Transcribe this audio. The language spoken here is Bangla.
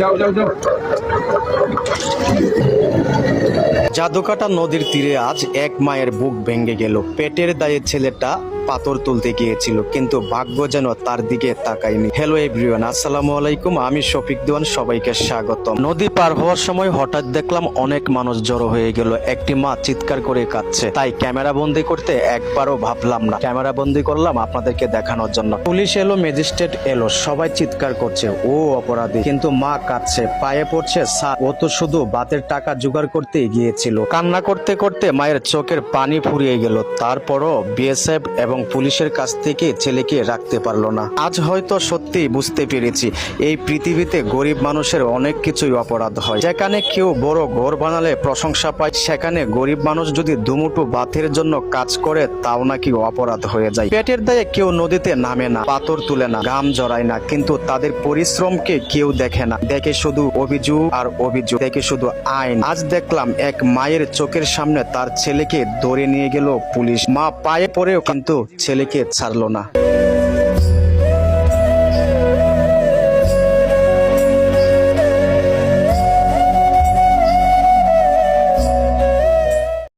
যাও যাও যাও। জাদুকাটা নদীর তীরে আজ এক মায়ের বুক ভেঙে গেল। পেটের দায়ে ছেলেটা পাথর তুলতে গিয়েছিল, কিন্তু ভাগ্য যেন তার দিকে তাকায়নি। হ্যালো এভরিওয়ান আসসালামু আলাইকুম, আমি শফিক দেওয়ান, সবাইকে স্বাগতম। নদী পার হওয়ার সময় হঠাৎ দেখলাম অনেক মানুষ জড়ো হয়ে গেল, একটি মা চিৎকার করে কাঁদছে। তাই ক্যামেরা বন্দি করতে একবারও ভাবলাম না। ক্যামেরা বন্দি করলাম আপনাদেরকে দেখানোর জন্য। পুলিশ এলো, ম্যাজিস্ট্রেট এলো, সবাই চিৎকার করছে, ও অপরাধী। কিন্তু মা কাঁদছে, পায়ে পড়ছে, স্যার, ও তো শুধু বাতের টাকা জোগাড় করতে গিয়েছিল। কান্না করতে করতে মায়ের চোখের পানি ফুরিয়ে গেল, তারপরও বিএসএফ এবং পুলিশের কাছ থেকে ছেলেকে রাখতে পারল না। আজ হয়তো সত্যি বুঝতে পেরেছি, এই পৃথিবীতে গরিব মানুষের অনেক কিছুই অপরাধ হয়। যেখানে কেউ বড় ঘর বানালে প্রশংসা পায়, সেখানে গরিব মানুষ যদি দুমুঠো বাতের জন্য কাজ করে, তাও নাকি অপরাধ হয়ে যায়। পেটের দায়ে কেউ নদীতে নামে না, পাথর তুলে না গাম জড়ায় না, কিন্তু তাদের পরিশ্রমকে কেউ দেখে না। দেখে শুধু অভিযোগ আর অভিযোগ, দেখে শুধু আইন। আজ দেখলাম এক মায়ের চোখের সামনে তার ছেলেকে ধরে নিয়ে গেল পুলিশ। মা পায়ে পড়েও কিন্তু ছেলেকে ছাড়লো না।